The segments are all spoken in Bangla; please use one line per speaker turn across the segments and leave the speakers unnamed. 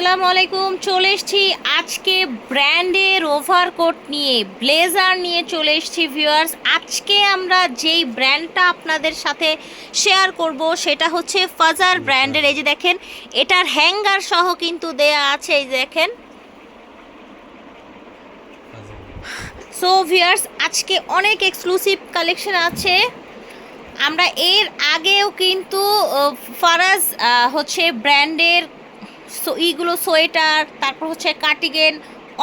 আসসালামু আলাইকুম চলে এসেছি আজকে ব্র্যান্ডের ওভারকোট নিয়ে ব্লেজার নিয়ে চলে এসেছি ভিউয়ার্স আজকে আমরা যেই ব্র্যান্ডটা আপনাদের সাথে শেয়ার করব সেটা হচ্ছে ফাজার ব্র্যান্ডের। এই যে দেখেন এটার হ্যাঙ্গার সহ কিন্তু দেয়া আছে এই যে দেখেন। সো ভিউয়ার্স আজকে অনেক এক্সক্লুসিভ কালেকশন আছে। আমরা এর আগেও কিন্তু ফারাজ হচ্ছে ব্র্যান্ডের সো ইগুলো সোয়েটার, তারপর হচ্ছে কার্টিগেন,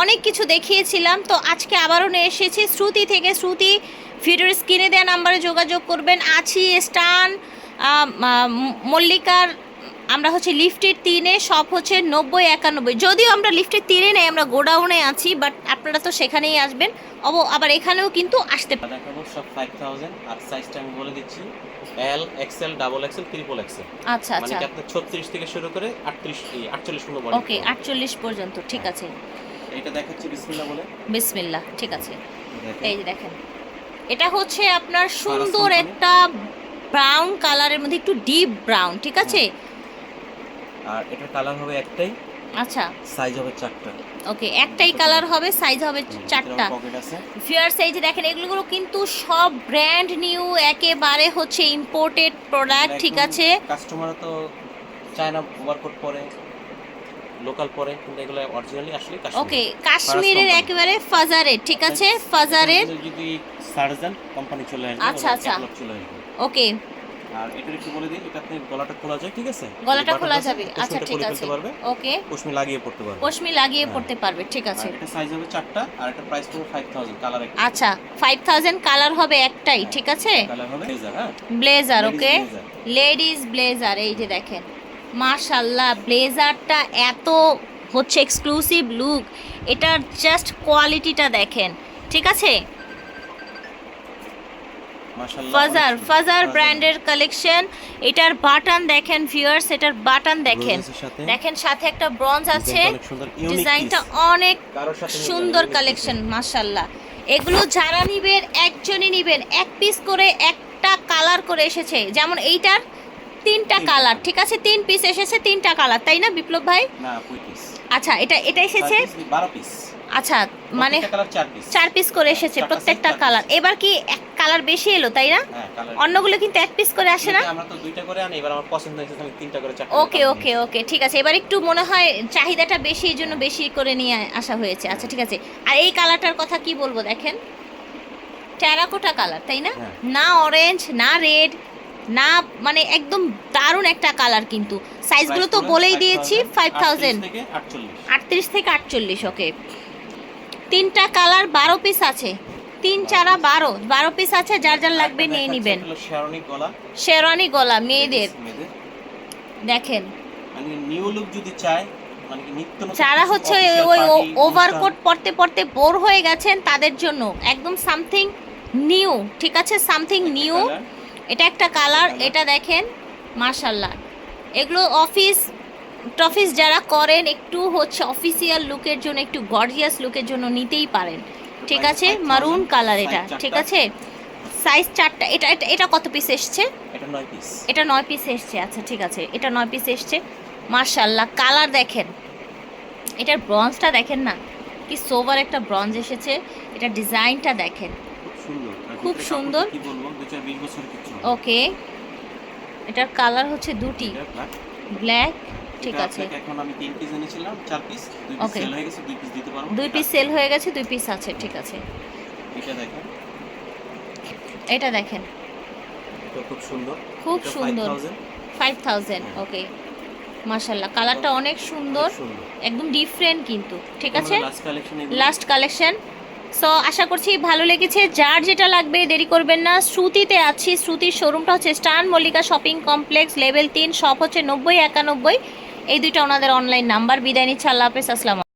অনেক কিছু দেখিয়েছিলাম। তো আজকে আবারও নিয়ে এসেছি শ্রুতি থেকে। শ্রুতি, ভিডিওর স্ক্রিনে দেওয়া নাম্বারে যোগাযোগ করবেন। আছি স্টান মল্লিকার আমরা হচ্ছে লিফটের তিনে সব হচ্ছে নব্বই একানব্বই। যদিও আমরা লিফটের তিনে নেই আমরা গোডাউনে আছি বাট আপনারা তো সেখানেই আসবেন। অব আবার এখানেও কিন্তু আসতে পারেন
সব ফাইভ থাউজেন্ড আর সাইজটা আমি বলে দিচ্ছি। L XL double XL triple XL
আচ্ছা
মানে
আচ্ছা।
আপনার ছত্রিশ থেকে শুরু করে আটত্রিশ আটচল্লিশ পর্যন্ত বডি
ওকে আটচল্লিশ পর্যন্ত ঠিক আছে।
এটা দেখাচ্ছি বিসমিল্লাহ বলে।
বিসমিল্লাহ ঠিক আছে। এই যে দেখেন। এটা হচ্ছে আপনার সুন্দর একটা ব্রাউন কালারের মধ্যে একটু ডিপ ব্রাউন ঠিক আছে?
আর এটার কালার হবে একটাই।
আচ্ছা।
সাইজ হবে চারটা।
ওকে একটাই কালার হবে সাইজ হবে চারটা। ফিয়ার যে দেখেন এগুলো কিন্তু সব ব্র্যান্ড নিউ একেবারে হচ্ছে ইম্পোর্টেড প্রোডাক্ট ঠিক আছে?
কাস্টমার তো চায়না ওভারকোট পরে লোকাল পরে কিন্তু এগুলো অরিজিনালি আসলে
ওকে কাশ্মীরের একেবারে ফাজারে ঠিক আছে? ফাজারের
যদি সার্জন কোম্পানি চলে আসবে
আচ্ছা, আচ্ছা। ওকে।
আর এটা একটু বলে দিই এটা আপনি গলাটা খোলা যায় ঠিক আছে?
গলাটা খোলা যাবে। আচ্ছা ঠিক আছে।
পারবে।
ওকে।
পশমি লাগিয়ে পড়তে পারবে।
পশমি লাগিয়ে
হ্যাঁ।
পড়তে পারবে ঠিক আছে।
এটা সাইজ হবে চারটা আর এটা প্রাইস ফাইভ থাউজেন্ড কালার একটা।
আচ্ছা ফাইভ থাউজেন্ড কালার হবে একটাই ঠিক আছে?
কালার হবে blazer, হ্যাঁ।
ব্লেজার ওকে। লেডিস ব্লেজার এই যে দেখেন। মাশাল্লাহ ব্লেজারটা এত হচ্ছে এক্সক্লুসিভ লুক এটার জাস্ট কোয়ালিটিটা দেখেন ঠিক আছে?
মাশাআল্লাহ,
ফাজার ফাজার। ব্র্যান্ডের কালেকশন এটার বাটন দেখেন ভিউয়ার্স এটার বাটন দেখেন। দেখেন সাথে একটা ব্রঞ্জ আছে।
ডিজাইনটা অনেক সুন্দর
কালেকশন। মাশাল্লাহ এগুলো যারা নিবেন একজনই নিবেন এক পিস করে একটা কালার করে এসেছে। যেমন এইটার তিনটা। কালার ঠিক আছে? তিন পিস এসেছে তিনটা কালার তাই না বিপ্লব ভাই? আচ্ছা এটা এটা এসেছে?
বারো পিস
আচ্ছা মানে
চার পিস
করে এসেছে প্রত্যেকটা কালার এবার কি এক কালার বেশি এলো তাই না?
হ্যাঁ
অন্যগুলো কিন্তু এক পিস করে আসে না?
আমরা তো দুইটা করে আনি এবার আমার পছন্দ হয়েছে আমি তিনটা করে চারটা
ওকে ওকে ওকে ঠিক আছে। এবার একটু মনে হয় চাহিদাটা বেশি এই জন্য বেশি করে নিয়ে আসা হয়েছে। আচ্ছা ঠিক আছে। আর এই কালারটার কথা কি বলব দেখেন? টেরাকোটা কালার তাই না?
হ্যাঁ।
না অরেঞ্জ না রেড না মানে একদম দারুণ একটা কালার কিন্তু। সাইজগুলো তো বলেই দিয়েছি ফাইভ থাউজেন্ড আটত্রিশ থেকে আটচল্লিশ। ওকে তিনটা কালার বারো পিস আছে। তিন চারা বারো বারো পিস আছে যার যার লাগবে নিয়ে নেবেন।
শেরনি গলা।
শেরওয়ানি গলা মেয়েদের। দেখেন।
মানে নিউ লুক যদি চায় মানে
যারা হচ্ছে ওই ওভারকোট পড়তে পড়তে বোর হয়ে গেছেন তাদের জন্য একদম সামথিং নিউ ঠিক আছে? সামথিং নিউ এটা একটা কালার এটা দেখেন মার্শাল্লাহ এগুলো অফিস টফিস যারা করেন একটু হচ্ছে অফিসিয়াল লুকের জন্য একটু গর্জিয়াস লুকের জন্য নিতেই পারেন। ঠিক আছে? মারুন কালার এটা ঠিক আছে? সাইজ চারটা এটা এটা এটা কত পিস এসছে?
এটা নয় পিস
এটা নয় পিস এসছে আচ্ছা ঠিক আছে। এটা নয় পিস এসছে। মার্শাল্লাহ কালার দেখেন। এটার ব্রঞ্জটা দেখেন না? কি সোভার একটা ব্রঞ্জ এসেছে। এটা ডিজাইনটা দেখেন।
খুব সুন্দর।
ওকে এটার কালার হচ্ছে দুটি। ব্ল্যাক ঠিক আছে।
এখন আমি তিন পিস এনেছিলাম চার পিস দুই পিস সেল হয়ে গেছে দুই পিস দিতে পারব।
দুই পিস সেল হয়ে গেছে দুই পিস আছে ঠিক আছে।
এটা দেখেন।
এটা দেখেন।
খুব সুন্দর।
খুব সুন্দর।
5,000
ফাইভ থাউজেন্ড ওকে মার্শাল্লাহ কালারটা অনেক
সুন্দর
একদম ডিফারেন্ট কিন্তু ঠিক আছে?
Last collection
last collection so আশা করছি ভালো লেগেছে। যার যেটা লাগবে দেরি করবেন না। শ্রুতিতে আছি। শ্রুতির শোরুমটা হচ্ছে স্টান মল্লিকা শপিং কমপ্লেক্স লেভেল তিন শপ হচ্ছে নব্বই একানব্বই। এই দুইটা ওনাদের অনলাইন নাম্বার বিদায় নিচ্ছে। আল্লাহ হাফেজ আসসালাম